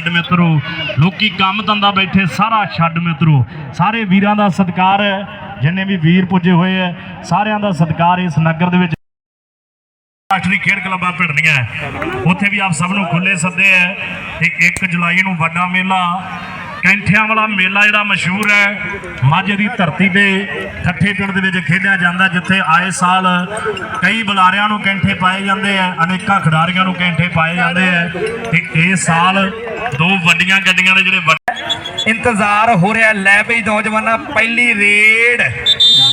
ਛੱਡ ਮਿੱਤਰੋ, ਲੋਕੀ ਕੰਮ ਧੰਦਾ ਬੈਠੇ, ਸਾਰਾ ਛੱਡ ਮਿੱਤਰੋ। ਸਾਰੇ ਵੀਰਾਂ ਦਾ ਸਤਿਕਾਰ ਹੈ, ਜਿੰਨੇ ਵੀ ਵੀਰ ਪੁੱਜੇ ਹੋਏ ਹੈ, ਸਾਰਿਆਂ ਦਾ ਸਤਿਕਾਰ ਇਸ ਨਗਰ ਦੇ ਵਿੱਚ। ਰਾਸ਼ਟਰੀ ਖੇਡ ਕਲੱਬਾਂ ਭਿੜਨੀਆਂ ਉੱਥੇ ਵੀ ਆਪ ਸਭ ਨੂੰ ਖੁੱਲੇ ਸੱਦੇ ਹੈ। ਤੇ 1 ਜੁਲਾਈ ਨੂੰ ਵੱਡਾ ਮੇਲਾ ਕੈਂਠਿਆਂ ਵਾਲਾ ਮੇਲਾ ਜਿਹੜਾ ਮਸ਼ਹੂਰ ਹੈ ਮਾਝੇ ਦੀ ਧਰਤੀ ਤੇ ਠੱਠੇ ਪਿੰਡ ਦੇ ਵਿੱਚ ਖੇਡਿਆ ਜਾਂਦਾ ਜਿੱਥੇ ਆਏ ਸਾਲ ਕਈ ਬੁਲਾਰਿਆਂ ਨੂੰ ਕੈਂਠੇ ਪਾਏ ਜਾਂਦੇ ਆ ਅਨੇਕਾਂ ਖਿਡਾਰੀਆਂ ਨੂੰ ਕੈਂਠੇ ਪਾਏ ਜਾਂਦੇ ਆ ਤੇ ਇਸ ਸਾਲ ਦੋ ਵੱਡੀਆਂ ਗੱਡੀਆਂ ਦੇ ਜਿਹੜੇ ਇੰਤਜ਼ਾਰ ਹੋ ਰਿਹਾ ਲੈ ਬਈ ਨੌਜਵਾਨਾਂ ਪਹਿਲੀ ਰੇਡ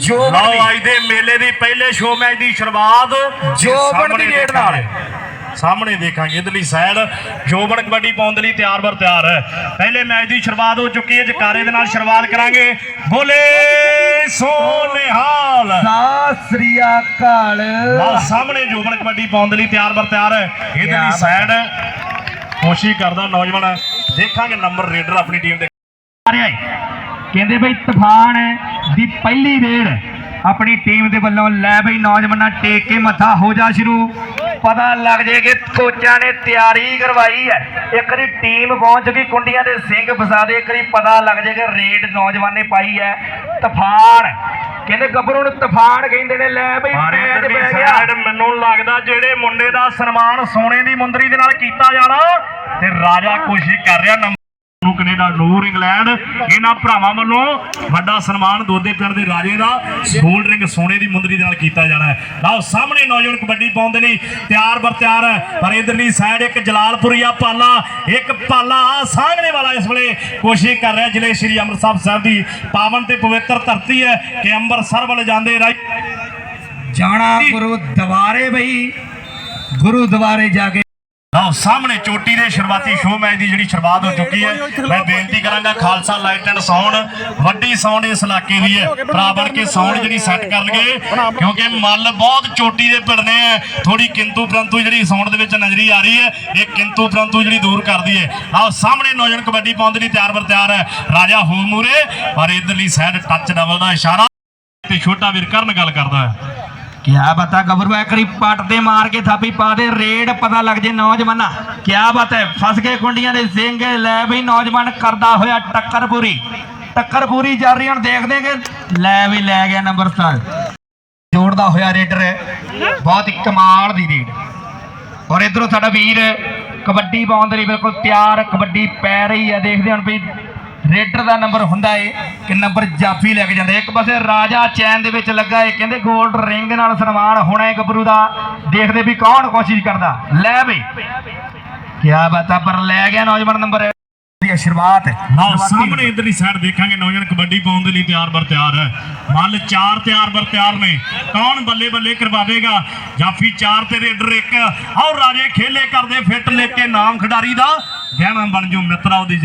ਜੋ ਲਓ ਅੱਜ ਦੇ ਮੇਲੇ ਦੀ ਪਹਿਲੇ ਸ਼ੋਅ ਮੈਚ ਦੀ ਸ਼ੁਰੂਆਤ ਜੋਬਨ ਦੀ ਰੇਡ ਨਾਲ। ਸਾਹਮਣੇ ਦੇਖਾਂਗੇ ਇਧਰਲੀ ਸਾਈਡ ਜੋਬਨ ਕਬੱਡੀ ਪਾਉਣ ਦੇ ਲਈ ਤਿਆਰ ਬਰ ਤਿਆਰ ਹੈ। ਪਹਿਲੇ ਮੈਚ ਦੀ ਸ਼ੁਰੂਆਤ ਹੋ ਚੁੱਕੀ ਹੈ। ਜਕਾਰੇ ਦੇ ਨਾਲ ਸ਼ੁਰੂਆਤ ਕਰਾਂਗੇ। ਬੋਲੇ ਸੋਨੇਹਾਲ। ਸਤਿ ਸ੍ਰੀ ਅਕਾਲ। ਲਓ ਸਾਹਮਣੇ ਜੋਬਨ ਕਬੱਡੀ ਪਾਉਣ ਦੇ ਲਈ ਤਿਆਰ ਬਰ ਤਿਆਰ ਹੈ। ਇਧਰਲੀ ਸਾਈਡ ਕੋਸ਼ਿਸ਼ ਕਰਦਾ ਨੌਜਵਾਨ। ਦੇਖਾਂਗੇ ਨੰਬਰ ਰੇਡਰ ਆਪਣੀ ਟੀਮ ਦੇ। ਰਿਹਾ ਹੈ ਕਹਿੰਦੇ ਬਈ ਤੂਫਾਨ ਦੀ ਪਹਿਲੀ ਰੇਡ। ਆਪਣੀ ਟੀਮ ਦੇ ਵੱਲੋਂ ਲੈ ਬਈ ਨੌਜਵਾਨਾਂ ਟੇਕ ਕੇ ਮੱਥਾ ਹੋ ਜਾ ਸ਼ੁਰੂ। ਪਤਾ ਲੱਗ ਜੇ ਕਿ ਕੋਚਾਂ ਨੇ ਤਿਆਰੀ ਕਰਵਾਈ ਹੈ। ਇੱਕ ਵਾਰੀ ਟੀਮ ਪਹੁੰਚ ਚੁੱਕੀ ਕੁੰਡੀਆਂ ਦੇ ਸਿੰਘ ਫਸਾ ਦੇ। ਇੱਕ ਵਾਰੀ ਪਤਾ ਲੱਗ ਜੇ ਕਿ ਰੇਡ ਨੌਜਵਾਨ ਨੇ ਪਾਈ ਹੈ। ਤੂਫਾਨ। ਕਹਿੰਦੇ ਗੱਭਰੂ ਨੂੰ ਤੂਫਾਨ ਕਹਿੰਦੇ ਨੇ ਲੈ ਬਈ ਮੈਚ ਪੈ ਗਿਆ। ਮੈਨੂੰ ਲੱਗਦਾ ਜਿਹੜੇ ਮੁੰਡੇ ਦਾ ਸਨਮਾਨ ਸੋਨੇ ਦੀ ਮੁੰਦਰੀ ਦੇ ਨਾਲ ਕੀਤਾ ਜਾਣਾ ਤੇ ਰਾਜਾ ਕੋਸ਼ਿਸ਼ ਕਰ ਰਿਹਾ ਨੰਬਰ ਕੈਨੇਡਾ, ਨੂਰ ਇੰਗਲੈਂਡ। ਇਹਨਾਂ ਭਰਾਵਾਂ ਵੱਲੋਂ ਵੱਡਾ ਸਨਮਾਨ ਦੋਦੇ ਪਿੰਡ ਦੇ ਰਾਜੇ ਦਾ ਗੋਲਡ ਰਿੰਗ ਸੋਨੇ ਦੀ ਮੁੰਦਰੀ ਦੇ ਨਾਲ ਕੀਤਾ ਜਾਣਾ ਹੈ। ਲਓ, ਸਾਹਮਣੇ ਨੌਜਵਾਨ ਕਬੱਡੀ ਪਾਉਣ ਦੇ ਤਿਆਰ ਬਰ ਤਿਆਰ ਹੈ, ਪਰ ਇਧਰਲੀ ਸਾਈਡ ਇੱਕ ਜਲਾਲਪੁਰੀਆ ਪਾਲਾ, ਇੱਕ ਪਾਲਾ ਸਾਹਮਣੇ ਵਾਲਾ ਇਸ ਵੇਲੇ ਕੋਸ਼ਿਸ਼ ਕਰ ਰਿਹਾ ਜ਼ਿਲ੍ਹੇ ਸ਼੍ਰੀ ਅੰਮ੍ਰਿਤਸਰ ਸਾਹਿਬ ਦੀ। ਪਾਵਨ ਤੇ ਪਵਿੱਤਰ ਧਰਤੀ ਹੈ ਕਿ ਅੰਮ੍ਰਿਤਸਰ ਵੱਲ ਜਾਂਦੇ ਰਾਜ ਜਾਣਾ ਗੁਰੂ ਦੁਆਰੇ ਬਈ, ਗੁਰੂ ਦੁਆਰੇ ਜਾ ਕੇ ਲਓ, ਸਾਹਮਣੇ ਚੋਟੀ ਦੇ ਸ਼ੁਰੂਆਤੀ ਸ਼ੋਅ ਮੈਚ ਦੀ ਜਿਹੜੀ ਸ਼ੁਰੂਆਤ ਹੋ ਚੁੱਕੀ ਹੈ। ਮੈਂ ਬੇਨਤੀ ਕਰਾਂਗਾ ਖਾਲਸਾ ਲਾਈਟ ਐਂਡ ਸਾਊਂਡ, ਵੱਡੀ ਸਾਊਂਡ ਇਸ ਇਲਾਕੇ ਦੀ ਹੈ। ਭਰਾ ਕੇ ਸਾਊਂਡ ਜਿਹੜੀ ਸੈੱਟ ਕਰਨਗੇ, ਕਿਉਂਕਿ ਮੱਲ ਬਹੁਤ ਚੋਟੀ ਦੇ ਭਿੜਨੇ ਆ। ਥੋੜੀ ਕਿੰਤੂ ਪ੍ਰੰਤੂ ਜਿਹੜੀ ਸਾਊਂਡ ਦੇ ਵਿੱਚ ਨਜ਼ਰੀ ਆ ਰਹੀ ਹੈ, ਇਹ ਕਿੰਤੂ ਪ੍ਰੰਤੂ ਜਿਹੜੀ ਦੂਰ ਕਰਦੀ ਹੈ। ਆਓ ਸਾਹਮਣੇ ਨੌਜਵਾਨ ਕਬੱਡੀ ਪਾਉਣ ਦੇ ਲਈ ਤਿਆਰ ਬਰ ਤਿਆਰ ਹੈ ਰਾਜਾ ਹੋ ਮੂਰੇ ਪਰ ਇਧਰਲੀ ਸਾਈਡ ਟੱਚ ਡਬਲ ਦਾ ਇਸ਼ਾਰਾ ਤੇ ਛੋਟਾ ਵੀਰ ਕਰਨ ਗੱਲ ਕਰਦਾ ਹੈ। ਕਿਆ ਬਤਾ ਗੱਭਰੂ ਇੱਕ ਪੱਟ ਤੇ ਮਾਰ ਕੇ ਥਾਪੀ ਪਾ ਦੇ, ਰੇਡ ਪਤਾ ਲੱਗ ਜੇ ਨੌਜਵਾਨਾ। ਕਿਆ ਬਾਤ ਹੈ, ਫਸ ਗਏ ਕੁੰਡੀਆਂ ਦੇ ਸਿੰਘ ਲੈ ਬਈ ਨੌਜਵਾਨ ਕਰਦਾ ਹੋਇਆ ਟੱਕਰ ਪੂਰੀ ਟੱਕਰ ਪੂਰੀ ਚੱਲ ਰਹੀ ਹੁਣ ਦੇਖਦੇ ਕਿ ਲੈ ਵੀ ਲੈ ਗਿਆ ਨੰਬਰ 7 ਜੋੜਦਾ ਹੋਇਆ ਰੇਡਰ ਬਹੁਤ ਹੀ ਕਮਾਲ ਦੀ ਰੇਡ। ਔਰ ਇਧਰੋਂ ਸਾਡਾ ਵੀਰ ਕਬੱਡੀ ਪਾਉਣ ਦੇ ਲਈ ਬਿਲਕੁਲ ਤਿਆਰ, ਕਬੱਡੀ ਪੈ ਰਹੀ ਹੈ, ਦੇਖਦੇ ਹੁਣ ਵੀ ਰੇਡਰ ਦਾ ਨੰਬਰ ਹੁੰਦਾ ਏ ਕਿ ਨੰਬਰ ਜਾਫੀ ਲੈ ਕੇ ਜਾਂਦੇ। ਇੱਕ ਪਾਸੇ ਰਾਜਾ ਚੈਨ ਦੇ ਵਿੱਚ ਲੱਗਾ ਏ ਕਹਿੰਦੇ 골ਡ ਰਿੰਗ ਨਾਲ ਸਨਮਾਨ ਹੋਣਾ ਏ ਗੱਭਰੂ ਦਾ। ਦੇਖਦੇ ਵੀ ਕੌਣ ਕੋਸ਼ਿਸ਼ ਕਰਦਾ। ਲੈ ਬਈ ਕਿਆ ਬਾਤਾਂ ਪਰ ਲੈ ਗਿਆ ਨੌਜਵਾਨ ਨੰਬਰ। ਦੀ ਸ਼ੁਰੂਆਤ ਹੈ। ਸਾਹਮਣੇ ਇਧਰਲੀ ਸਾਈਡ ਦੇਖਾਂਗੇ ਨੌਜਵਾਨ ਕਬੱਡੀ ਪਾਉਣ ਦੇ ਲਈ ਤਿਆਰ ਬਰ ਤਿਆਰ ਹੈ। ਮੱਲ ਚਾਰ ਤਿਆਰ ਬਰ ਤਿਆਰ ਨੇ। ਕੌਣ ਬੱਲੇ ਬੱਲੇ ਕਰਵਾਵੇਗਾ? ਜਾਫੀ ਚਾਰ ਤੇ ਰੇਡਰ ਇੱਕ। ਆਓ ਰਾਜੇ ਖੇਲੇ ਕਰਦੇ ਫਿੱਟ ਲੈ ਕੇ ਨਾਮ ਖਿਡਾਰੀ ਦਾ। ਗਹਿਣਾ ਬਣ ਜੂ ਮਿੱਤਰਾ ਉਹਦੀ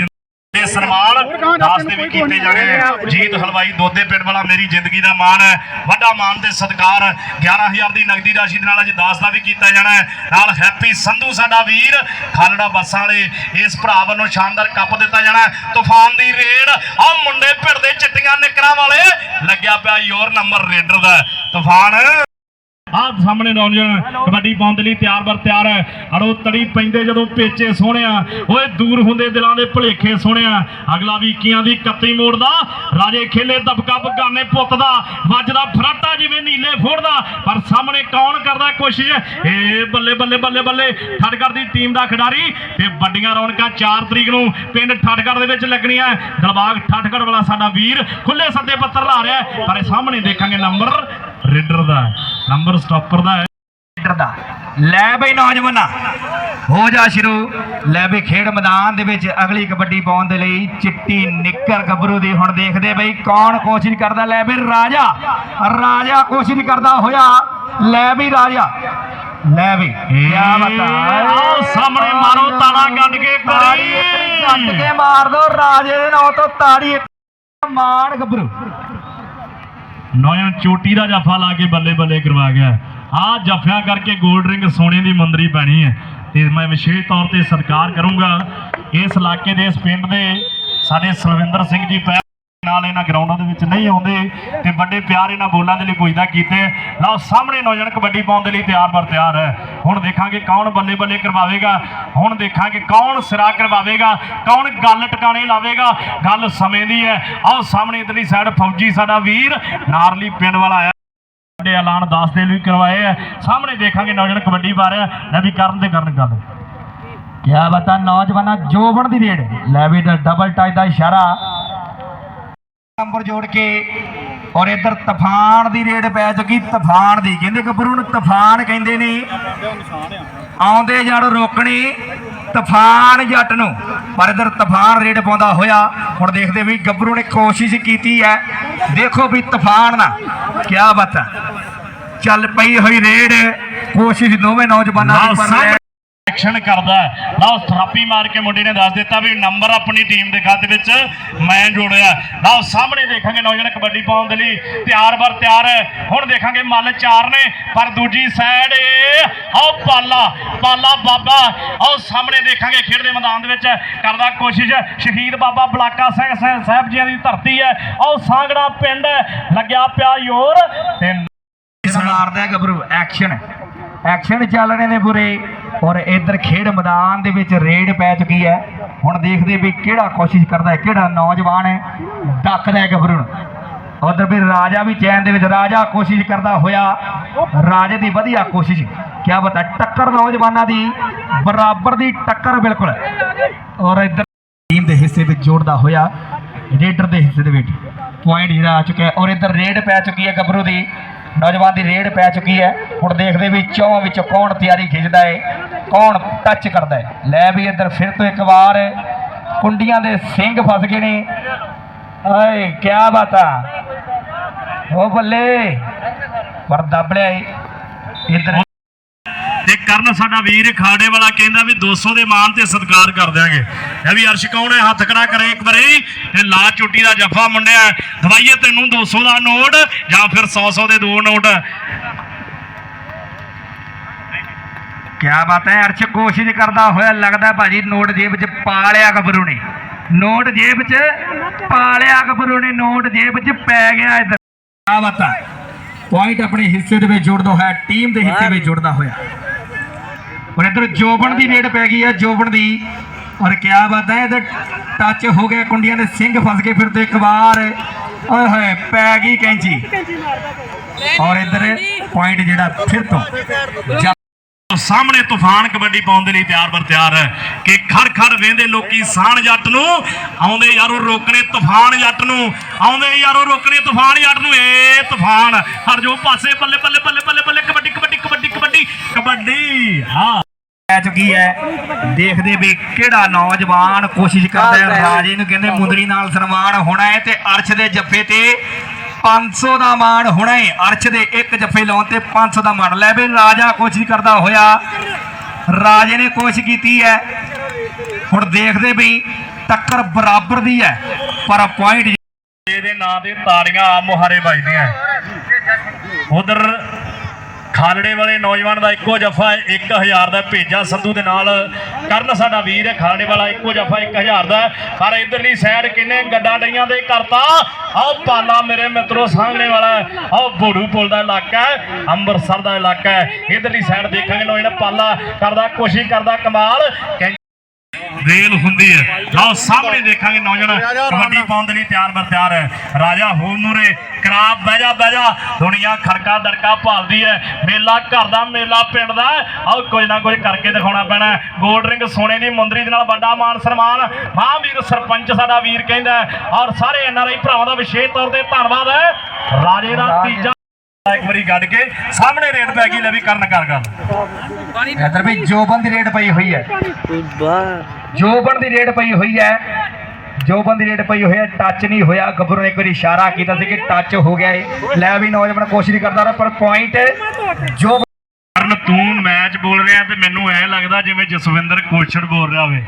ਦੇ ਸਨਮਾਨ ਦਾਸ ਦੇ ਵੀ ਕੀਤੇ ਜਾਣੇ। ਜੀਤ ਹਲਵਾਈ ਦੋਦੇ ਪਿੰਡ ਵਾਲਾ ਮੇਰੀ ਜ਼ਿੰਦਗੀ ਦਾ ਮਾਣ ਹੈ। ਵੱਡਾ ਮਾਣ ਤੇ ਸਤਿਕਾਰ 11000 ਦੀ ਨਗਦੀ ਰਾਸ਼ੀ ਦੇ ਨਾਲ ਅੱਜ ਦਾਸ ਦਾ ਵੀ ਕੀਤਾ ਜਾਣਾ ਹੈ। ਨਾਲ ਹੈਪੀ ਸੰਧੂ ਸਾਡਾ ਵੀਰ ਖਾਲੜਾ ਬੱਸਾਂ ਵਾਲੇ ਇਸ ਭਰਾ ਵੱਲੋਂ ਸ਼ਾਨਦਾਰ ਕੱਪ ਦਿੱਤਾ ਜਾਣਾ। ਤੂਫਾਨ ਦੀ ਰੇਡ ਆ ਮੁੰਡੇ ਭਿੜਦੇ ਚਿੱਟੀਆਂ ਨਿਕਰਾਂ ਵਾਲੇ। ਲੱਗਿਆ ਪਿਆ ਯੋਰ ਨੰਬਰ ਰੇਡਰ ਦਾ ਤੂਫਾਨ ਆਹ ਸਾਹਮਣੇ ਨੌਜਵਾਨ ਕਬੱਡੀ ਪਾਉਣ ਦੇ ਲਈ ਤਿਆਰ ਬਰ ਤਿਆਰ ਹੈ। ਅੜੋ ਤੜੀ ਪੈਂਦੇ ਜਦੋਂ ਪੇਚੇ ਸੋਹਣਿਆ ਓਏ ਦੂਰ ਹੁੰਦੇ ਦਿਲਾਂ ਦੇ ਭੁਲੇਖੇ ਸੋਹਣਿਆ ਅਗਲਾ ਵੀ ਕੀਆਂ ਦੀ 31 ਮੋੜਦਾ ਰਾਜੇ ਖੇਲੇ ਦਬਕਾ ਬਗਾਨੇ ਪੁੱਤ ਦਾ। ਵੱਜਦਾ ਫਰਾਟਾ ਜਿਵੇਂ ਨੀਲੇ ਫੋੜਦਾ ਪਰ ਸਾਹਮਣੇ ਕੌਣ ਕਰਦਾ ਕੋਸ਼ਿਸ਼? ਏ ਬੱਲੇ ਬੱਲੇ ਬੱਲੇ ਬੱਲੇ ਠੜਗੜ ਦੀ ਟੀਮ ਦਾ ਖਿਡਾਰੀ। ਤੇ ਵੱਡੀਆਂ ਰੌਣਕਾਂ 4 ਤਰੀਕ ਨੂੰ ਪਿੰਡ ਠੜਗੜ ਦੇ ਵਿੱਚ ਲੱਗਣੀਆਂ ਦਿਲਬਾਗ ਠੜਗੜ ਵਾਲਾ ਸਾਡਾ ਵੀਰ ਖੁੱਲੇ ਸੱਦੇ ਪੱਤਰ ਲਾ ਰਿਹਾ। ਪਰ ਇਹ ਸਾਹਮਣੇ ਦੇਖਾਂਗੇ ਨੰਬਰ। ਰੇਡਰ ਦਾ। ਨੰਬਰ ਸਟਾਪਰ ਦਾ ਹੈ। ਲੀਡਰ ਦਾ। ਲੈ ਬਈ ਨੌਜਵਾਨਾ। ਹੋ ਜਾ ਸ਼ੁਰੂ। ਲੈ ਬਈ ਖੇਡ ਮੈਦਾਨ ਦੇ ਵਿੱਚ ਅਗਲੀ ਕਬੱਡੀ ਪਾਉਣ ਦੇ ਲਈ ਚਿੱਟੀ ਨਿੱਕਰ ਗੱਭਰੂ ਦੀ ਹੁਣ ਦੇਖਦੇ ਬਈ ਕੌਣ ਕੋਸ਼ਿਸ਼ ਕਰਦਾ। ਲੈ ਬਈ ਰਾਜਾ। ਰਾਜਾ ਕੋਸ਼ਿਸ਼ ਕਰਦਾ ਹੋਇਆ। ਲੈ ਬਈ ਰਾਜਾ। ਲੈ ਬਈ ਕੀ ਬਤਾ ਆਓ ਸਾਹਮਣੇ ਮਾਰੋ ਤਾਲਾ ਗੱਡ ਕੇ ਤਾੜੀ ਕੱਟ ਕੇ ਮਾਰ ਦੋ। ਰਾਜੇ ਦੇ ਨਾਂ ਤੋਂ ਤਾੜੀ ਮਾਰ ਗੱਭਰੂ। ਨੌਜਵਾਨ ਚੋਟੀ ਦਾ ਜਫਾ ਲਾ ਕੇ ਬੱਲੇ ਬੱਲੇ ਕਰਵਾ ਗਿਆ। ਆ ਜਫਿਆਂ ਕਰਕੇ 골ਡ ਰਿੰਗ ਸੋਨੇ ਦੀ ਮੰਦਰੀ ਪੈਣੀ ਹੈ। ਤੇ ਮੈਂ ਵਿਸ਼ੇਸ਼ ਤੌਰ ਤੇ ਸਤਿਕਾਰ ਕਰੂੰਗਾ। ਇਸ ਇਲਾਕੇ ਦੇ ਇਸ ਪਿੰਡ ਦੇ ਸਾਡੇ ਸਲਵਿੰਦਰ ਸਿੰਘ ਜੀ, ਪੈ ਨਾਲ ਇਹਨਾਂ ਗਰਾਊਂਡਾਂ ਦੇ ਵਿੱਚ ਨਹੀਂ ਆਉਂਦੇ ਤੇ ਵੱਡੇ ਪਿਆਰ ਇਹਨਾਂ ਬੋਲਾਂ ਦੇ ਲਈ ਪੁੱਜਦਾ ਕੀਤੇ ਲਓ, ਸਾਹਮਣੇ ਨੌਜਵਾਨ ਕਬੱਡੀ ਪਾਉਣ ਦੇ ਲਈ ਤਿਆਰ ਬਰ ਤਿਆਰ ਹੈ। ਹੁਣ ਦੇਖਾਂਗੇ ਕੌਣ ਬੱਲੇ ਬੱਲੇ ਕਰਵਾਵੇਗਾ। ਹੁਣ ਦੇਖਾਂਗੇ ਕੌਣ ਸਿਰਾ ਕਰਵਾਵੇਗਾ, ਕੌਣ ਗੱਲ ਟਿਕਾਣੇ ਲਾਵੇਗਾ। ਗੱਲ ਸਮੇਂ ਦੀ ਹੈ। ਆਓ, ਸਾਹਮਣੇ ਇਧਰਲੀ ਸਾਈਡ ਫੌਜੀ ਸਾਡਾ ਵੀਰ ਨਾਰਲੀ ਪਿੰਡ ਵਾਲਾ ਆਇਆ। ਵੱਡੇ ਐਲਾਨ 10 ਦੇ ਲਈ ਕਰਵਾਏ ਹੈ। ਸਾਹਮਣੇ ਦੇਖਾਂਗੇ ਨੌਜਵਾਨ ਕਬੱਡੀ ਬਾਰੇ ਲੈ ਵੀ ਕਰਨ ਤੇ ਕਰਨ ਗੱਲ। ਕਿਆ ਬਤਾ ਨੌਜਵਾਨਾਂ ਜੋਬਣ ਦੀ ਰੇਡ ਲੈ ਵੀ ਡਬਲ ਟੱਚ ਦਾ ਇਸ਼ਾਰਾ। ਨੰਬਰ ਜੋੜ ਕੇ ਔਰ ਇਧਰ ਤੂਫਾਨ ਦੀ ਰੇਡ ਪੈ ਚੁੱਕੀ ਤੂਫਾਨ ਦੀ। ਕਹਿੰਦੇ ਗੱਭਰੂ ਨੂੰ ਤੂਫਾਨ ਕਹਿੰਦੇ ਨੇ। ਆਉਂਦੇ ਜੜ ਰੋਕਣੀ ਤੂਫਾਨ ਜੱਟ ਨੂੰ। ਪਰ ਇਧਰ ਤੂਫਾਨ ਰੇਡ ਪਾਉਂਦਾ ਹੋਇਆ। ਹੁਣ ਦੇਖਦੇ ਵੀ ਗੱਭਰੂ ਨੇ ਕੋਸ਼ਿਸ਼ ਕੀਤੀ ਹੈ। ਦੇਖੋ ਵੀ ਤੂਫਾਨ ਨਾ ਕਿਆ ਬਤਾ ਚੱਲ ਪਈ ਹੋਈ ਰੇਡ। ਕੋਸ਼ਿਸ਼ ਦੋਵੇਂ ਨੌਜਵਾਨਾਂ ਦੀ ਪਰ ਐਕਸ਼ਨ ਕਰਦਾ ਲਓ ਥਰਾਪੀ ਮਾਰ ਕੇ ਮੁੰਡੇ ਨੇ ਦੱਸ ਦਿੱਤਾ ਵੀ ਨੰਬਰ ਆਪਣੀ ਟੀਮ ਦੇ ਖਾਤੇ ਵਿੱਚ ਮੈਂ ਜੋੜਿਆ। ਲਓ ਸਾਹਮਣੇ ਦੇਖਾਂਗੇ ਨੌਜਵਾਨ ਕਬੱਡੀ ਪਾਉਣ ਦੇ ਲਈ ਤਿਆਰ ਬਰ ਤਿਆਰ ਹੁਣ ਦੇਖਾਂਗੇ ਮੱਲ ਚਾਰ ਨੇ ਪਰ ਦੂਜੀ ਸਾਈਡ ਆਓ ਪਾਲਾ ਪਾਲਾ ਬਾਬਾ। ਆਓ ਸਾਹਮਣੇ ਦੇਖਾਂਗੇ ਖੇਡ ਦੇ ਮੈਦਾਨ ਦੇ ਵਿੱਚ ਕਰਦਾ ਕੋਸ਼ਿਸ਼ ਸ਼ਹੀਦ ਬਾਬਾ ਬਲਾਕਾ ਸਿੰਘ ਸਾਹਿਬ ਸਾਹਿਬ ਜੀਆਂ ਦੀ ਧਰਤੀ ਹੈ। ਆਓ ਸਾਂਗੜਾ ਪਿੰਡ ਹੈ, ਲੱਗਿਆ ਪਿਆ ਯੋਰ ਤੇ ਇਸ ਮਾਰਦਾ ਗੱਭਰੂ ਐਕਸ਼ਨ ਐਕਸ਼ਨ ਚੱਲ ਰਹੇ ਨੇ ਬੁਰੇ ਔਰ ਇਧਰ ਖੇਡ ਮੈਦਾਨ ਦੇ ਵਿੱਚ ਰੇਡ ਪੈ ਚੁੱਕੀ ਹੈ। ਹੁਣ ਦੇਖਦੇ ਵੀ ਕਿਹੜਾ ਕੋਸ਼ਿਸ਼ ਕਰਦਾ ਹੈ, ਕਿਹੜਾ ਨੌਜਵਾਨ ਹੈ, ਡੱਕਦਾ ਹੈ ਗੱਭਰੂ ਨੂੰ। ਉਧਰ ਵੀ ਰਾਜਾ ਵੀ ਚੈਨ ਦੇ ਵਿੱਚ, ਰਾਜਾ ਕੋਸ਼ਿਸ਼ ਕਰਦਾ ਹੋਇਆ। ਰਾਜੇ ਦੀ ਵਧੀਆ ਕੋਸ਼ਿਸ਼। ਕਿਆ ਬਤਾ ਟੱਕਰ ਨੌਜਵਾਨਾਂ ਦੀ, ਬਰਾਬਰ ਦੀ ਟੱਕਰ ਬਿਲਕੁਲ। ਔਰ ਇਧਰ ਟੀਮ ਦੇ ਹਿੱਸੇ ਵਿੱਚ ਜੋੜਦਾ ਹੋਇਆ, ਰੇਡਰ ਦੇ ਹਿੱਸੇ ਦੇ ਵਿੱਚ। ਪੁਆਇੰਟ ਜਿਹੜਾ ਆ ਚੁੱਕਿਆ ਔਰ ਇਧਰ ਰੇਡ ਪੈ ਚੁੱਕੀ ਹੈ ਗੱਭਰੂ ਦੀ। ਨੌਜਵਾਨ ਦੀ ਰੇਡ ਪੈ ਚੁੱਕੀ ਹੈ। ਹੁਣ ਦੇਖਦੇ ਵੀ ਚੌਂ ਵਿੱਚੋਂ ਕੌਣ ਤਿਆਰੀ ਖਿੱਚਦਾ ਹੈ ਕੌਣ ਟੱਚ ਕਰਦਾ ਹੈ ਲੈ ਵੀ ਇੱਧਰ ਫਿਰ ਤੋਂ ਇੱਕ ਵਾਰ, ਕੁੰਡੀਆਂ ਦੇ ਸਿੰਘ ਫਸ ਗਏ ਨੇ। ਆਏ ਕੀ ਬਾਤ ਆ। ਉਹ ਬੱਲੇ, ਪਰ ਦੱਬ ਲਿਆ ਇਧਰ ਤੇ ਕਰਨ ਸਾਡਾ ਵੀਰ ਖਾੜੇ ਵਾਲਾ ਕਹਿੰਦਾ ਵੀ 200 ਦੇ ਮਾਨ ਤੇ ਸਤਿਕਾਰ ਕਰ ਦਿਆਂਗੇ। ਇਹ ਵੀ ਅਰਸ਼ ਕੌਣ ਹੈ? ਹੱਥ ਖੜਾ ਕਰੇ ਇੱਕ ਵਾਰੀ। ਤੇ ਲਾ ਚੁੱਟੀ ਦਾ ਜਫਾ ਮੁੰਡਿਆ ਦਵਾਈਏ ਤੈਨੂੰ 200 ਦਾ ਨੋਟ ਜਾਂ ਫਿਰ 100 100 ਦੇ ਦੋ ਨੋਟ। ਕਿਆ ਬਾਤ ਹੈ ਅਰਸ਼, ਕੋਸ਼ਿਸ਼ ਕਰਦਾ ਹੋਇਆ ਲੱਗਦਾ ਭਾਜੀ ਨੋਟ ਜੇਬ 'ਚ ਪਾ ਲਿਆ ਗੱਭਰੂ ਨੇ ਨੋਟ ਜੇਬ 'ਚ ਪਾ ਲਿਆ ਗੱਭਰੂ ਨੇ ਨੋਟ ਜੇਬ 'ਚ ਪੈ ਗਿਆ ਇੱਧਰ। ਕਿਆ ਬਾਤ ਹੈ। ਪੁਆਇੰਟ ਆਪਣੇ ਹਿੱਸੇ ਦੇ ਵਿੱਚ ਜੁੜਦਾ ਹੋਇਆ ਟੀਮ ਦੇ ਹਿੱਸੇ ਵਿੱਚ ਜੁੜਦਾ ਹੋਇਆ। ਔਰ ਇੱਧਰ ਜੋਬਨ ਦੀ ਰੇਡ ਪੈ ਗਈ ਹੈ ਜੋਬਨ ਦੀ। ਔਰ ਕਿਆ ਬਾਤ ਹੈ ਇੱਧਰ ਟੱਚ ਹੋ ਗਿਆ ਕੁੰਡੀਆਂ ਦੇ ਸਿੰਘ ਫਸ ਗਏ ਫਿਰ ਤੋਂ ਇੱਕ ਵਾਰ। ਓਏ ਹੋਏ ਪੈ ਗਈ ਕੈਂਚੀ। ਔਰ ਇੱਧਰ ਪੁਆਇੰਟ ਜਿਹੜਾ ਫਿਰ ਤੋਂ ਜਾ- ਸਾਹਮਣੇ ਤੂਫਾਨ ਕਬੱਡੀ ਪਾਉਣ ਦੇ ਲਈ ਤਿਆਰ ਬਰ ਤਿਆਰ ਹੈ ਕਿ ਖੜ ਖੜ ਵੇਂਦੇ ਲੋਕੀ ਸਾਣ ਜੱਟ ਨੂੰ ਆਉਂਦੇ ਯਾਰੋ ਰੋਕਣੇ ਤੂਫਾਨ ਜੱਟ ਨੂੰ ਆਉਂਦੇ ਯਾਰੋ ਰੋਕਣੇ ਤੂਫਾਨ ਜੱਟ ਨੂੰ ਏ ਤੂਫਾਨ ਹਰ ਜੋ ਪਾਸੇ ਬੱਲੇ ਬੱਲੇ ਬੱਲੇ ਬੱਲੇ ਬੱਲੇ ਕਬੱਡੀ ਕਬੱਡੀ ਕਬੱਡੀ ਕਬੱਡੀ ਕਬੱਡੀ ਹਾਂ। ਪੈ ਚੁੱਕੀ ਹੈ। ਦੇਖਦੇ ਵੀ ਕਿਹੜਾ ਨੌਜਵਾਨ ਕੋਸ਼ਿਸ਼ ਕਰਦਾ ਹੈ। ਰਾਜੇ ਨੂੰ ਕਹਿੰਦੇ ਮੁੰਦਰੀ ਨਾਲ ਸਨਮਾਨ ਹੋਣਾ ਹੈ ਤੇ ਅਰਸ਼ ਦੇ ਜੱਫੇ ਤੇ 500 ਦਾ ਮਾਣ ਹੋਣਾ ਅਰਸ਼ ਦੇ ਇੱਕ ਜੱਫੇ ਲਾਉਣ ਤੇ 500 ਦਾ ਮਾਣ। ਲੈ ਵੀ ਰਾਜਾ ਕੋਸ਼ਿਸ਼ ਕਰਦਾ ਹੋਇਆ। ਰਾਜੇ ਨੇ ਕੋਸ਼ਿਸ਼ ਕੀਤੀ ਹੈ। ਹੁਣ ਦੇਖਦੇ ਵੀ ਟੱਕਰ ਬਰਾਬਰ ਦੀ ਹੈ, ਪਰ ਪੁਆਇੰਟ ਇਹਦੇ ਨਾਂ ਦੇ ਤਾੜੀਆਂ ਆ ਮੁਹਾਰੇ ਵੱਜਦੀਆਂ ਉਧਰ ਖਾਲੜੇ ਵਾਲੇ ਨੌਜਵਾਨ ਦਾ ਇੱਕੋ ਜਫਾ 1000 ਦਾ ਭੇਜਾ ਸੰਧੂ ਦੇ ਨਾਲ। ਕਰਨ ਸਾਡਾ ਵੀਰ ਹੈ ਖਾਲੜੇ ਵਾਲਾ ਇੱਕੋ ਜਫਾ 1000 ਦਾ ਪਰ ਇਧਰਲੀ ਸਾਈਡ ਕਿੰਨੇ ਗੱਡਾ ਡਈਆਂ ਦੇ ਕਰਤਾ। ਆਓ ਪਾਲਾ ਮੇਰੇ ਮਿੱਤਰੋ, ਸਾਹਮਣੇ ਵਾਲਾ ਆਓ ਬੋੜੂ ਪੁਲ ਦਾ ਇਲਾਕਾ ਹੈ, ਅੰਮ੍ਰਿਤਸਰ ਦਾ ਇਲਾਕਾ ਹੈ। ਇਧਰਲੀ ਸਾਈਡ ਦੇਖਾਂਗੇ ਨੌਜਵਾਨ ਪਾਲਾ ਕਰਦਾ, ਕੋਸ਼ਿਸ਼ ਕਰਦਾ ਕਮਾਲ। ਵੇਲ ਹੁੰਦੀ ਹੈ। ਲਓ ਸਾਹਮਣੇ ਦੇਖਾਂਗੇ ਨੌਜਵਾਨ ਕਬੱਡੀ ਪਾਉਣ ਦੇ ਲਈ ਤਿਆਰ ਬਰ ਤਿਆਰ ਹੈ। ਰਾਜਾ ਹੋਮ ਨੂਰੇ ਕਰਾਬ ਬਹਿ ਜਾ ਬਹਿ ਜਾ। ਦੁਨੀਆ ਖੜਕਾ ਦੜਕਾ ਭਾਲਦੀ ਹੈ। ਮੇਲਾ ਘਰ ਦਾ ਮੇਲਾ ਪਿੰਡ ਦਾ। ਆਓ ਕੁਝ ਨਾ ਕੁਝ ਕਰਕੇ ਦਿਖਾਉਣਾ ਪੈਣਾ। ਗੋਲਡ ਰਿੰਗ ਸੋਨੇ ਦੀ ਮੁੰਦਰੀ ਦੇ ਨਾਲ ਵੱਡਾ ਮਾਨ ਸਨਮਾਨ। ਮਾਂ ਵੀਰ ਸਰਪੰਚ ਸਾਡਾ ਵੀਰ ਕਹਿੰਦਾ। ਔਰ ਸਾਰੇ ਐਨਆਰਆਈ ਭਰਾਵਾਂ ਦਾ ਵਿਸ਼ੇਸ਼ ਤੌਰ ਤੇ ਧੰਨਵਾਦ ਹੈ। ਰਾਜੇ ਦਾ ਤੀਜਾ ਇੱਕ ਵਾਰੀ ਗੱਡ ਕੇ ਸਾਹਮਣੇ ਰੇਡ ਪੈ ਗਈ ਲੈ ਵੀ ਕਰਨ ਕਰ ਗੱਲ। ਇੱਧਰ ਵੀ ਜੋਬਨ ਦੀ ਰੇਡ ਪਈ ਹੋਈ ਹੈ। ਜੋਬਨ ਦੀ ਰੇਡ ਪਈ ਹੋਈ ਹੈ। ਜੋਬਨ ਦੀ ਰੇਡ ਪਈ ਹੋਈ ਹੈ। ਟੱਚ ਨਹੀਂ ਹੋਇਆ। ਗੱਭਰੂ ਨੇ ਇੱਕ ਵਾਰੀ ਇਸ਼ਾਰਾ ਕੀਤਾ ਸੀ ਕਿ ਟੱਚ ਹੋ ਗਿਆ ਹੈ ਲੈ ਵੀ ਨੌਜਵਾਨ ਕੋਸ਼ਿਸ਼ ਕਰਦਾ ਰਿਹਾ, ਪਰ ਪੁਆਇੰਟ ਜੋ ਕਰਨ ਤੂੰ ਮੈਚ ਬੋਲ ਰਿਹਾ ਤੇ ਮੈਨੂੰ ਐ ਲੱਗਦਾ ਜਿਵੇਂ ਜਸਵਿੰਦਰ ਕੋਛੜ ਬੋਲ ਰਿਹਾ ਹੋਵੇ।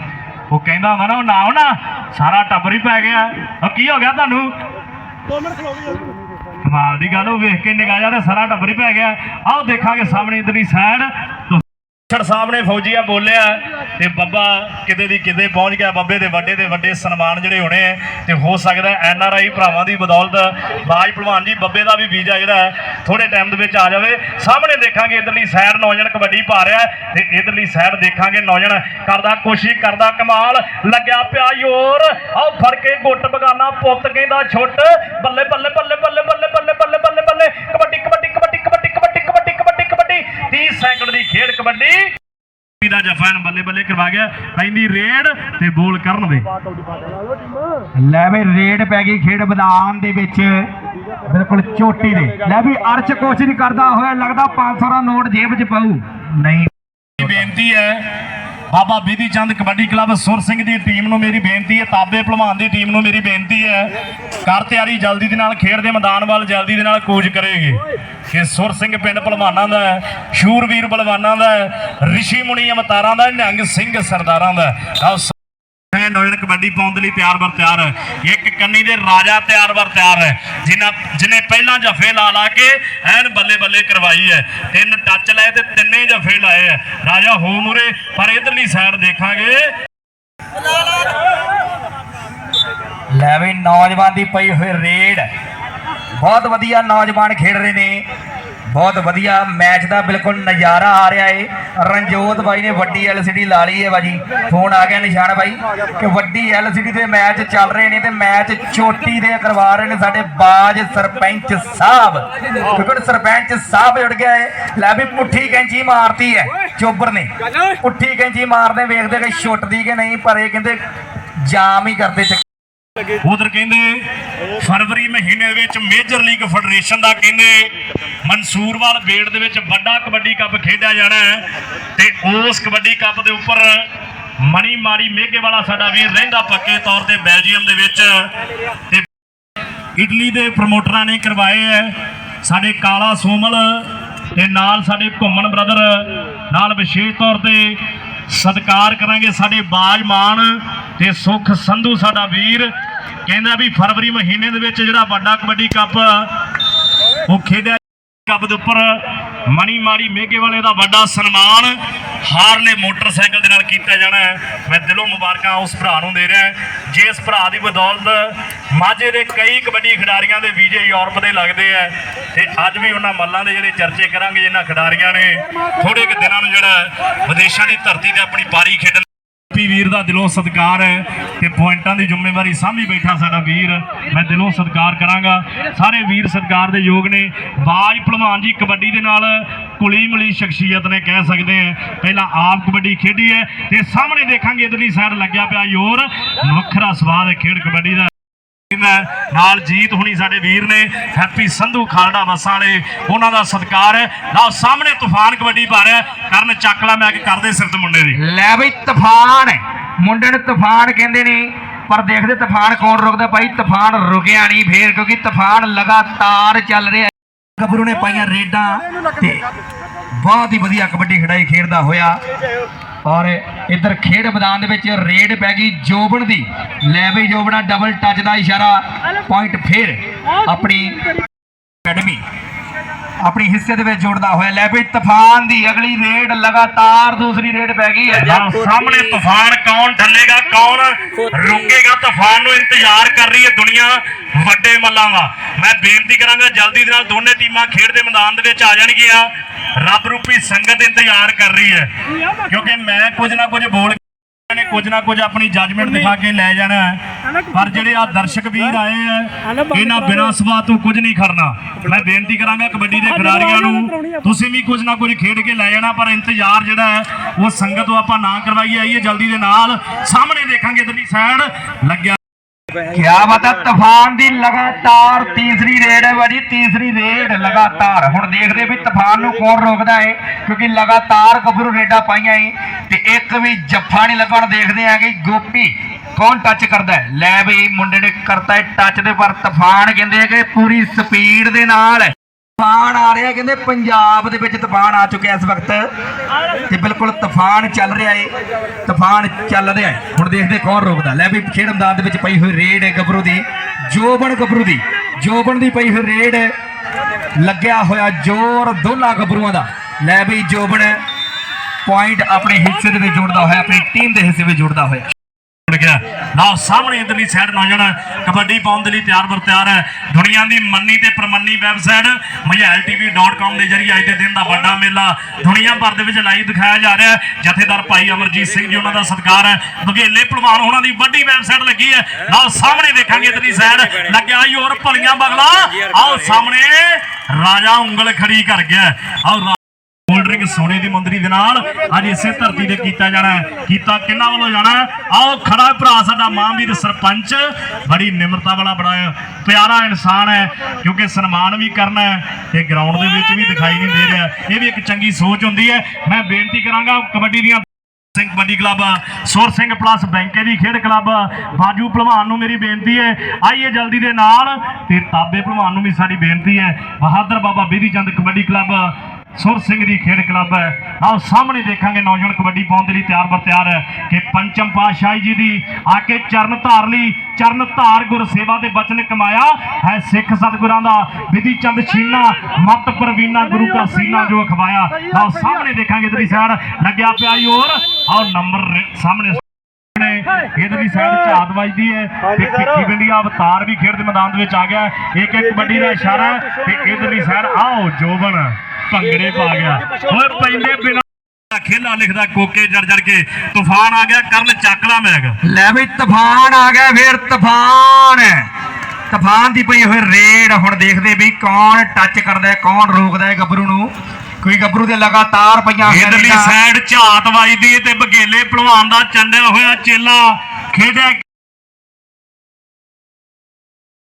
ਉਹ ਕਹਿੰਦਾ ਹੁੰਦਾ ਨਾ, ਉਹ ਨਾ ਨਾ, ਸਾਰਾ ਟੱਬਰ ਹੀ ਪੈ ਗਿਆ। ਕੀ ਹੋ ਗਿਆ ਤੁਹਾਨੂੰ? ਕਮਾਲ ਦੀ ਗੱਲ, ਉਹ ਵੇਖ ਕੇ ਨਿਗਾਹ ਜਾ ਤੇ ਸਾਰਾ ਟੱਬਰ ਹੀ ਪੈ ਗਿਆ। ਆਓ ਦੇਖਾਂਗੇ ਸਾਹਮਣੇ ਇਧਰਲੀ ਸਾਈਡ ਛੜ ਸਾਹਿਬ ਨੇ ਫੌਜੀਆ ਬੋਲਿਆ ਤੇ ਬੱਬਾ ਕਿਤੇ ਦੀ ਕਿਤੇ ਪਹੁੰਚ ਗਿਆ, ਬੱਬੇ ਦੇ ਵੱਡੇ ਦੇ ਵੱਡੇ ਸਨਮਾਨ ਜਿਹੜੇ ਹੋਣੇ ਆ, ਤੇ ਹੋ ਸਕਦਾ ਐਨ ਆਰ ਆਈ ਭਰਾਵਾਂ ਦੀ ਬਦੌਲਤ ਬਾਜ ਭਲਵਾਨ ਜੀ, ਬੱਬੇ ਦਾ ਵੀ ਵੀਜ਼ਾ ਜਿਹੜਾ ਹੈ ਥੋੜੇ ਟਾਈਮ ਦੇ ਵਿੱਚ ਆ ਜਾਵੇ। ਸਾਹਮਣੇ ਦੇਖਾਂਗੇ ਇਧਰਲੀ ਸਾਈਡ ਨੌਜਣ ਕਬੱਡੀ ਪਾ ਰਿਹਾ ਤੇ ਇਧਰਲੀ ਸਾਈਡ ਦੇਖਾਂਗੇ ਨੌਜਣ ਕਰਦਾ ਕੋਸ਼ਿਸ਼, ਕਰਦਾ ਕਮਾਲ, ਲੱਗਿਆ ਪਿਆ ਯੋਰ ਆਓ ਫੜ ਕੇ ਗੁੱਟ ਬਗਾਨਾ ਪੁੱਤ ਕਹਿੰਦਾ ਛੁੱਟ। ਬੱਲੇ ਬੱਲੇ ਬੱਲੇ ਬੱਲੇ ਬੱਲੇ ਬੱਲੇ ਬੱਲੇ ਬੱਲੇ ਬੱਲੇ, ਕਬੱਡੀ ਕਬੱਡੀ। 30 ਸੈਕਿੰਡ ਦੀ ਖੇਡ ਕਬੱਡੀ। ਦਾ ਜਫਨ ਬੱਲੇ ਬੱਲੇ ਕਰਵਾ ਗਿਆ ਪੈਂਦੀ ਰੇਡ ਤੇ ਬੋਲ ਕਰਨ ਦੇ। ਲੈ ਵੀ ਰੇਡ ਪੈ ਗਈ ਖੇਡ ਮੈਦਾਨ ਦੇ ਵਿੱਚ ਬਿਲਕੁਲ ਚੋਟੀ ਦੇ। ਲੈ ਵੀ ਅਰਚ ਕੋਸ਼ਿਸ਼ ਕਰਦਾ ਹੋਇਆ ਲੱਗਦਾ 500 ਦਾ ਨੋਟ ਜੇਬ 'ਚ ਪਾਊ। ਨਹੀਂ। ਬੇਨਤੀ ਹੈ ਬਾਬਾ ਬੀਦੀ ਚੰਦ ਕਬੱਡੀ ਕਲੱਬ ਸੁਰ ਸਿੰਘ ਦੀ ਟੀਮ ਨੂੰ ਮੇਰੀ ਬੇਨਤੀ ਹੈ, ਤਾਬੇ ਭਲਵਾਨ ਦੀ ਟੀਮ ਨੂੰ ਮੇਰੀ ਬੇਨਤੀ ਹੈ, ਕਰ ਤਿਆਰੀ ਜਲਦੀ ਦੇ ਨਾਲ, ਖੇਡ ਦੇ ਮੈਦਾਨ ਵੱਲ ਜਲਦੀ ਦੇ ਨਾਲ ਕੂਚ ਕਰੇਗੀ। ਕਿ ਸੁਰ ਸਿੰਘ ਪਿੰਡ ਭਲਵਾਨਾਂ ਦਾ ਹੈ, ਸ਼ੂਰਵੀਰ ਬਲਵਾਨਾਂ ਦਾ ਹੈ, ਰਿਸ਼ੀ ਮੁਨੀ ਅਵਤਾਰਾਂ ਦਾ ਨਿਹੰਗ ਸਿੰਘ ਸਰਦਾਰਾਂ ਦਾ ਆਓ ਹੈ ਨੌਜਣ ਕਬੱਡੀ ਪਾਉਣ ਦੇ ਲਈ ਤਿਆਰ ਬਰ ਤਿਆਰ ਹੈ। ਇੱਕ ਕੰਨੀ ਦੇ ਰਾਜਾ ਤਿਆਰ ਬਰ ਤਿਆਰ ਹੈ, ਜਿਨ੍ਹਾਂ ਜਿਨੇ ਪਹਿਲਾਂ ਜਫੇ ਲਾ ਲਾ ਕੇ ਐਨ ਬੱਲੇ ਬੱਲੇ ਕਰਵਾਈ ਹੈ। ਤਿੰਨ ਟੱਚ ਲਏ ਤੇ ਤਿੰਨੇ ਜਫੇ ਲਾਏ ਹੈ। ਰਾਜਾ ਹੋ ਮੁਰੇ, ਪਰ ਇਧਰਲੀ ਸਾਈਡ ਦੇਖਾਂਗੇ। ਲੈ ਵੀ ਨੌਜਵਾਨ ਦੀ ਪਈ ਹੋਈ ਰੇਡ। ਬਹੁਤ ਵਧੀਆ ਨੌਜਵਾਨ ਖੇਡ ਰਹੇ ਨੇ। ਬਹੁਤ ਵਧੀਆ ਮੈਚ ਦਾ ਬਿਲਕੁਲ ਨਜ਼ਾਰਾ ਆ ਰਿਹਾ ਏ। ਰਣਜੋਤ ਬਾਈ ਨੇ ਵੱਡੀ ਐਲਸੀਡੀ ਲਾ ਲਈ ਏ ਬਾਜੀ। ਫੋਨ ਆ ਗਿਆ ਨਿਸ਼ਾਨ ਬਾਈ। ਕਿ ਵੱਡੀ ਐਲਸੀਡੀ ਦੇ ਮੈਚ ਚੱਲ ਰਹੇ ਨੇ ਤੇ ਮੈਚ ਚੋਟੀ ਦੇ ਕਰਵਾ ਰਹੇ ਨੇ ਸਾਡੇ ਬਾਜ ਸਰਪੰਚ ਸਾਹਿਬ। ਕਿਉਂਕਿ ਸਰਪੰਚ ਸਾਹਿਬ ਜੁੜ ਗਿਆ ਏ। ਲੈ ਵੀ ਪੁੱਠੀ ਕੈਂਚੀ ਮਾਰਤੀ ਹੈ ਚੋਬਰ ਨੇ। ਪੁੱਠੀ ਕੈਂਚੀ ਮਾਰਦੇ ਵੇਖਦੇ ਕਿ ਛੁੱਟਦੀ ਕਿ ਨਹੀਂ, ਪਰ ਇਹ ਕਹਿੰਦੇ ਜਾਮ ਹੀ ਕਰਦੇ ਚੱਕ- ਉਧਰ ਕਹਿੰਦੇ, ਫਰਵਰੀ ਮਹੀਨੇ ਵਿੱਚ ਮੇਜਰ ਲੀਗ ਫੈਡਰੇਸ਼ਨ ਦਾ ਕਹਿੰਦੇ ਮਨਸੂਰਵਾਲ ਬੇੜ ਦੇ ਵਿੱਚ ਵੱਡਾ ਕਬੱਡੀ ਕੱਪ ਖੇਡਿਆ ਜਾਣਾ ਹੈ ਤੇ ਉਸ ਕਬੱਡੀ ਕੱਪ ਦੇ ਉੱਪਰ ਮਣੀ ਮਾਰੀ ਮੇਘੇ ਵਾਲਾ ਸਾਡਾ ਵੀਰ ਰਹਿੰਦਾ ਪੱਕੇ ਤੌਰ ਤੇ ਬੈਲਜੀਅਮ ਦੇ ਵਿੱਚ। ਤੇ ਇਟਲੀ ਦੇ ਪ੍ਰਮੋਟਰਾਂ ਨੇ ਕਰਵਾਏ ਹੈ ਸਾਡੇ ਕਾਲਾ ਸੋਮਲ ਤੇ ਨਾਲ ਸਾਡੇ ਘੁੰਮਣ ਬ੍ਰਦਰ ਨਾਲ ਵਿਸ਼ੇਸ਼ ਤੌਰ ਤੇ ਸਤਿਕਾਰ ਕਰਾਂਗੇ ਸਾਡੇ ਬਾਜਮਾਨ ਤੇ ਸੁਖ ਸੰਧੂ ਸਾਡਾ ਵੀਰ। ਕਹਿੰਦਾ ਵੀ ਫਰਵਰੀ ਮਹੀਨੇ ਦੇ ਵਿੱਚ ਜਿਹੜਾ ਵੱਡਾ ਕਬੱਡੀ ਕੱਪ, ਉਹ ਖੇਡਿਆ ਕੱਪ ਦੇ ਉੱਪਰ ਮਣੀ ਮਾਰੀ ਮੇਗੇ ਵਾਲੇ ਦਾ ਵੱਡਾ ਸਨਮਾਨ ਹਾਰਲੇ ਮੋਟਰਸਾਈਕਲ ਦੇ ਨਾਲ ਕੀਤਾ ਜਾਣਾ ਮੈਂ ਦਿਲੋਂ ਮੁਬਾਰਕਾਂ ਉਸ ਭਰਾ ਨੂੰ ਦੇ ਰਿਹਾ ਜਿਸ ਭਰਾ ਦੀ ਬਦੌਲਤ ਮਾਝੇ ਦੇ ਕਈ ਕਬੱਡੀ ਖਿਡਾਰੀਆਂ ਦੇ ਵੀਜ਼ੇ ਯੂਰਪ ਦੇ ਲੱਗਦੇ ਆ ਤੇ ਅੱਜ ਵੀ ਉਹਨਾਂ ਮੱਲਾਂ ਦੇ ਜਿਹੜੇ ਚਰਚੇ ਕਰਾਂਗੇ, ਜਿਨ੍ਹਾਂ ਖਿਡਾਰੀਆਂ ਨੇ ਥੋੜੇ ਕੁ ਦਿਨਾਂ ਨੂੰ ਜਿਹੜਾ ਵਿਦੇਸ਼ਾਂ ਦੀ ਧਰਤੀ ਤੇ ਆਪਣੀ ਪਾਰੀ ਖੇਡਣ ਪੀ ਵੀਰ ਦਾ ਦਿਲੋਂ ਸਤਿਕਾਰ ਹੈ ਤੇ ਪੁਆਇੰਟਾਂ ਦੀ ਜ਼ਿੰਮੇਵਾਰੀ ਸਾਂਭੀ ਬੈਠਾ ਸਾਡਾ ਵੀਰ। ਮੈਂ ਦਿਲੋਂ ਸਤਿਕਾਰ ਕਰਾਂਗਾ। ਸਾਰੇ ਵੀਰ ਸਤਿਕਾਰ ਦੇ ਯੋਗ ਨੇ। ਬਾਜ ਭਲਵਾਨ ਜੀ ਕਬੱਡੀ ਦੇ ਨਾਲ ਕੁਲੀ ਮਲੀ ਸ਼ਖਸੀਅਤ ਨੇ ਕਹਿ ਸਕਦੇ ਆ। ਪਹਿਲਾਂ ਆਪ ਕਬੱਡੀ ਖੇਡੀ ਹੈ ਤੇ ਸਾਹਮਣੇ ਦੇਖਾਂਗੇ ਇਧਰਲੀ ਸਾਈਡ ਲੱਗਿਆ ਪਿਆ ਯੋਰ ਵੱਖਰਾ ਸਵਾਦ ਹੈ ਖੇਡ ਕਬੱਡੀ ਦਾ। ਮੈਂ ਨਾਲ ਜੀਤ ਹੁਣੀ ਸਾਡੇ ਵੀਰ ਨੇ, ਹੈਪੀ ਸੰਧੂ ਖਾਲੜਾ ਬੱਸਾਂ ਵਾਲੇ, ਉਹਨਾਂ ਦਾ ਸਤਿਕਾਰ ਹੈ। ਲਓ, ਸਾਹਮਣੇ ਤੂਫਾਨ ਕਬੱਡੀ ਪਾ ਰਿਹਾ ਕਰਨ ਚੱਕਲਾ ਮੈਂ ਕਿ ਕਰਦੇ ਸਿਰ ਮੁੰਡੇ ਦੀ। ਲੈ ਬਈ, ਤੂਫਾਨ ਮੁੰਡੇ ਨੂੰ ਤੂਫਾਨ ਕਹਿੰਦੇ ਨੇ, ਪਰ ਦੇਖਦੇ ਤੂਫਾਨ ਕੌਣ ਰੁਕਦਾ? ਭਾਈ, ਤੂਫਾਨ ਰੁਕਿਆ ਨਹੀਂ ਫੇਰ, ਕਿਉਂਕਿ ਤੂਫਾਨ ਲਗਾਤਾਰ ਚੱਲ ਰਿਹਾ ਗੱਭਰੂ ਨੇ ਪਾਈਆਂ ਰੇਡਾਂ ਤੇ ਬਹੁਤ ਹੀ ਵਧੀਆ ਕਬੱਡੀ ਖਿਡਾਈ ਖੇਡਦਾ ਹੋਇਆ। ਔਰ ਇੱਧਰ ਖੇਡ ਮੈਦਾਨ ਦੇ ਵਿੱਚ ਰੇਡ ਪੈ ਗਈ ਜੋਬਨ ਦੀ। ਲੈ ਬਈ ਜੋਬਨਾ ਡਬਲ ਟੱਚ ਦਾ ਇਸ਼ਾਰਾ। ਪੁਆਇੰਟ ਫੇਰ ਆਪਣੀ ਅਕੈਡਮੀ ਆਪਣੀ ਹਿੱਸੇ ਦੇ ਵਿੱਚ ਜੋੜਦਾ ਹੋਇਆ ਲੈ ਬਈ ਤੂਫਾਨ ਦੀ ਅਗਲੀ ਰੇਡ ਲਗਾਤਾਰ ਦੂਸਰੀ ਰੇਡ ਪੈ ਗਈ ਹੈ। ਲਓ ਸਾਹਮਣੇ ਤੂਫਾਨ ਕੌਣ ਠੱਲੇਗਾ, ਕੌਣ ਰੋਕੇਗਾ? ਤੂਫਾਨ ਨੂੰ ਇੰਤਜ਼ਾਰ ਕਰ ਰਹੀ ਹੈ ਦੁਨੀਆ ਵੱਡੇ ਮੱਲਾਂ ਵਾ ਮੈਂ ਬੇਨਤੀ ਕਰਾਂਗਾ, ਜਲਦੀ ਦੇ ਨਾਲ ਦੋਨੇ ਟੀਮਾਂ ਖੇਡ ਦੇ ਮੈਦਾਨ ਦੇ ਵਿੱਚ ਆ ਜਾਣਗੀਆਂ। ਰੱਬ ਰੂਪੀ ਸੰਗਤ ਇੰਤਜ਼ਾਰ ਕਰ ਰਹੀ ਹੈ। ਕਿਉਂਕਿ ਮੈਂ ਕੁਝ ਨਾ ਕੁਝ ਬੋਲ ਨੇ ਕੁਝ ਨਾ ਕੁਝ ਆਪਣੀ ਜੱਜਮੈਂਟ ਦਿਖਾ ਕੇ ਲੈ ਜਾਣਾ ਹੈ। ਪਰ ਜਿਹੜੇ ਆ ਦਰਸ਼ਕ ਵੀਰ ਆਏ ਆ ਇਹਨਾਂ ਬਿਨਾਂ ਸਵਾਲ ਤੋਂ ਕੁਝ ਨਹੀਂ ਖੜਨਾ। ਮੈਂ ਬੇਨਤੀ ਕਰਾਂਗਾ ਕਬੱਡੀ ਦੇ ਖਿਡਾਰੀਆਂ ਨੂੰ ਤੁਸੀਂ ਵੀ ਕੁਝ ਨਾ ਕੁਝ ਖੇਡ ਕੇ ਲੈ ਜਾਣਾ ਪਰ ਇੰਤਜ਼ਾਰ ਜਿਹੜਾ ਹੈ ਉਹ ਸੰਗਤ ਤੋਂ ਆਪਾਂ ਨਾ ਕਰਵਾਈਏ। ਆਈਏ ਜਲਦੀ ਦੇ ਨਾਲ ਸਾਹਮਣੇ ਦੇਖਾਂਗੇ ਇਧਰਲੀ ਸਾਈਡ ਲੱਗਿਆ ਕਿਆ ਬਤਾ ਤੂਫਾਨ ਦੀ ਲਗਾਤਾਰ ਤੀਸਰੀ ਰੇਡ ਹੈ ਬਾਜੀ ਤੀਸਰੀ ਰੇਡ ਲਗਾਤਾਰ। ਹੁਣ ਦੇਖਦੇ ਵੀ ਤੂਫਾਨ ਨੂੰ ਕੌਣ ਰੋਕਦਾ ਹੈ ਕਿਉਂਕਿ ਲਗਾਤਾਰ ਗੱਭਰੂ ਰੇਡਾਂ ਪਾਈਆਂ ਹੈ ਤੇ ਇੱਕ ਵੀ ਜੱਫਾ ਨਹੀਂ ਲੱਗਣ ਦੇਖਦੇ ਆ ਕਿ ਗੋਪੀ ਕੌਣ ਟੱਚ ਕਰਦਾ ਹੈ। ਲੈ ਬਈ ਮੁੰਡੇ ਨੇ ਕਰਤਾ ਹੈ ਟੱਚ ਦੇ ਪਰ ਤੂਫਾਨ ਕਹਿੰਦੇ ਆ ਕਿ ਪੂਰੀ ਸਪੀਡ ਦੇ ਨਾਲ ਤੂਫਾਨ ਆ ਰਿਹਾ, ਕਹਿੰਦੇ ਪੰਜਾਬ ਦੇ ਵਿੱਚ ਤੂਫਾਨ ਆ ਚੁੱਕਿਆ ਇਸ ਵਕਤ। ਤੇ ਬਿਲਕੁਲ ਤੂਫਾਨ ਚੱਲ ਰਿਹਾ ਏ, ਤੂਫਾਨ ਚੱਲ ਰਿਹਾ ਏ। ਹੁਣ ਦੇਖਦੇ ਕੌਣ ਰੋਕਦਾ। ਲੈ ਵੀ ਖੇਡ ਮੈਦਾਨ ਦੇ ਵਿੱਚ ਪਈ ਹੋਈ ਰੇਡ ਹੈ ਗੱਭਰੂ ਦੀ ਜੋਬਣ ਗੱਭਰੂ ਦੀ। ਜੋਬਣ ਦੀ ਪਈ ਹੋਈ ਰੇਡ ਲੱਗਿਆ ਹੋਇਆ ਜ਼ੋਰ ਦੋਨਾਂ ਗੱਭਰੂਆਂ ਦਾ। ਲੈ ਵੀ ਜੋਬਨ ਪੁਆਇੰਟ ਆਪਣੇ ਹਿੱਸੇ ਦੇ ਵਿੱਚ ਜੋੜਦਾ ਹੋਇਆ, ਆਪਣੀ ਟੀਮ ਦੇ ਹਿੱਸੇ ਵਿੱਚ ਜੋੜਦਾ ਹੋਇਆ। ਲਓ, ਸਾਹਮਣੇ ਇਧਰਲੀ ਸਾਈਡ ਨੌਜਵਾਨ ਕਬੱਡੀ ਪਾਉਣ ਦੇ ਲਈ ਤਿਆਰ ਬਰ ਤਿਆਰ ਹੈ। ਦੁਨੀਆ ਦੀ ਮੰਨੀ ਤੇ ਪ੍ਰਮੰਨੀ ਵੈਬਸਾਈਟ ਮਝੈਲਟੀਵੀ.com ਦੇ ਜਰੀਏ ਅੱਜ ਦੇ ਦਿਨ ਦਾ ਵੱਡਾ ਮੇਲਾ ਦੁਨੀਆ ਭਰ ਦੇ ਵਿੱਚ ਲਾਈਵ ਦਿਖਾਇਆ ਜਾ ਰਿਹਾ ਹੈ। ਜਥੇਦਾਰ ਭਾਈ ਅਮਰਜੀਤ ਸਿੰਘ ਜੀ ਉਹਨਾਂ ਦਾ ਸਤਿਕਾਰ ਹੈ। ਬਘੇਲੇ ਭਲਵਾਨ ਉਹਨਾਂ ਦੀ ਵੱਡੀ ਵੈਬਸਾਈਟ ਲੱਗੀ ਹੈ। ਲਓ, ਸਾਹਮਣੇ ਦੇਖਾਂਗੇ ਇਧਰਲੀ ਸਾਈਡ ਲੱਗਿਆ ਹੀ ਹੋਰ ਭਲੀਆਂ ਬਗਲਾ। ਆਓ, ਸਾਹਮਣੇ ਰਾਜਾ ਉਂਗਲ ਖੜੀ ਕਰ ਗਿਆ ਆਓ ਰਾ- ਕੋਲਡ ਡਰਿੰਕ ਸੋਨੇ ਦੀ ਮੰਦਰੀ ਦੇ ਨਾਲ ਅੱਜ ਇਸੇ ਧਰਤੀ ਤੇ ਕੀਤਾ ਜਾਣਾ ਕੀਤਾ ਕਿੰਨਾ ਵੱਲੋਂ ਜਾਣਾ ਆਓ ਖੜਾ ਭਰਾ, ਸਾਡਾ ਮਾਂਵੀਰ ਸਰਪੰਚ। ਬੜੀ ਨਿਮਰਤਾ ਵਾਲਾ ਬੜਾ ਪਿਆਰਾ ਇਨਸਾਨ ਹੈ, ਕਿਉਂਕਿ ਸਨਮਾਨ ਵੀ ਕਰਨਾ ਤੇ ਗਰਾਊਂਡ ਦੇ ਵਿੱਚ ਵੀ ਦਿਖਾਈ ਨਹੀਂ ਦੇ ਰਿਹਾ। ਇਹ ਵੀ ਇੱਕ ਚੰਗੀ ਸੋਚ ਹੁੰਦੀ ਹੈ। ਮੈਂ ਬੇਨਤੀ ਕਰਾਂਗਾ ਕਬੱਡੀ ਦੀਆਂ ਸਿੰਘ ਕਬੱਡੀ ਕਲੱਬ, ਸੁਰ ਸਿੰਘ ਪਲੱਸ ਬੈਂਕੇ ਦੀ ਖੇਡ ਕਲੱਬ, ਬਾਜੂ ਭਲਵਾਨ ਨੂੰ ਮੇਰੀ ਬੇਨਤੀ ਹੈ। ਆਈਏ ਜਲਦੀ ਦੇ ਨਾਲ ਤੇ ਤਾਬੇ ਭਲਵਾਨ ਨੂੰ ਵੀ ਸਾਡੀ ਬੇਨਤੀ ਹੈ। ਬਹਾਦਰ ਬਾਬਾ ਬੇਦੀ ਚੰਦ ਕਬੱਡੀ ਕਲੱਬ ਸੁਰ ਸਿੰਘ ਦੀ ਖੇਡ ਕਲੱਬ ਹੈ। ਆਓ ਸਾਹਮਣੇ ਦੇਖਾਂਗੇ ਨੌਜਵਾਨ ਕਬੱਡੀ ਪਾਉਣ ਦੇ ਲਈ ਤਿਆਰ ਬਰ ਤਿਆਰ ਹੈ ਕਿ ਪੰਚਮ ਪਾਤਸ਼ਾਹੀ ਜੀ ਦੀ ਆ ਕੇ ਚਰਨ ਧਾਰ ਲਈ ਚਰਨ ਧਾਰ ਗੁਰ ਸੇਵਾ ਦੇ ਬਚਨ ਕਮਾਇਆ ਹੈ ਸਿੱਖ ਸਤਿਗੁਰਾਂ ਦਾ। ਵਿਧੀ ਚੰਦ ਛੀਨਾ ਮਤ ਪ੍ਰਵੀਨਾ ਗੁਰੂ ਕਾ ਸੀਨਾ ਜੋ ਖਵਾਇਆ ਆਓ ਸਾਹਮਣੇ ਦੇਖਾਂਗੇ ਇਧਰਲੀ ਸਾਈਡ ਲੱਗਿਆ ਪਿਆ ਹੀ ਹੋਰ। ਆਓ ਨੰਬਰ ਸਾਹਮਣੇ ਇਧਰਲੀ ਸਾਈਡ ਝਾਤ ਵੱਜਦੀ ਹੈ ਤੇ ਕਿੱਕੀ ਬਿੰਡੀਆ ਅਵਤਾਰ ਵੀ ਖੇਡ ਦੇ ਮੈਦਾਨ ਦੇ ਵਿੱਚ ਆ ਗਿਆ। ਇੱਕ ਇੱਕ ਕਬੱਡੀ ਦਾ ਇਸ਼ਾਰਾ ਹੈ ਤੇ ਇਧਰਲੀ ਸਾਈਡ ਆਓ ਜੋਬਨ। ਭੰਗੜੇ ਪਾ ਗਿਆ। ਓਏ ਪੈਂਦੇ ਬਿਨਾ ਖੇਲਾ ਲਿਖਦਾ ਕੋਕੇ ਜੜ ਜੜ ਕੇ। ਤੂਫਾਨ ਆ ਗਿਆ ਕਰਨ ਚੱਕਲਾ ਮੈਗ। ਲੈ ਵੀ ਤੂਫਾਨ ਆ ਗਿਆ ਫੇਰ ਤੂਫਾਨ। ਤੂਫਾਨ ਦੀ ਪਈ ਹੋਈ ਰੇਡ ਹੁਣ ਦੇਖਦੇ ਵੀ ਕੌਣ ਟੱਚ ਕਰਦਾ ਹੈ ਕੌਣ ਰੋਕਦਾ ਹੈ ਗੱਭਰੂ ਨੂੰ। ਕੋਈ ਗੱਭਰੂ ਦੇ ਲਗਾਤਾਰ ਪਈਆਂ ਇਧਰਲੀ। ਸਾਈਡ ਝਾਤ ਵੱਜਦੀ ਤੇ ਬਗੇਲੇ ਭਲਵਾਨ ਦਾ ਚੰਡਿਆ ਹੋਇਆ ਚੇਲਾ ਖੇਡਿਆ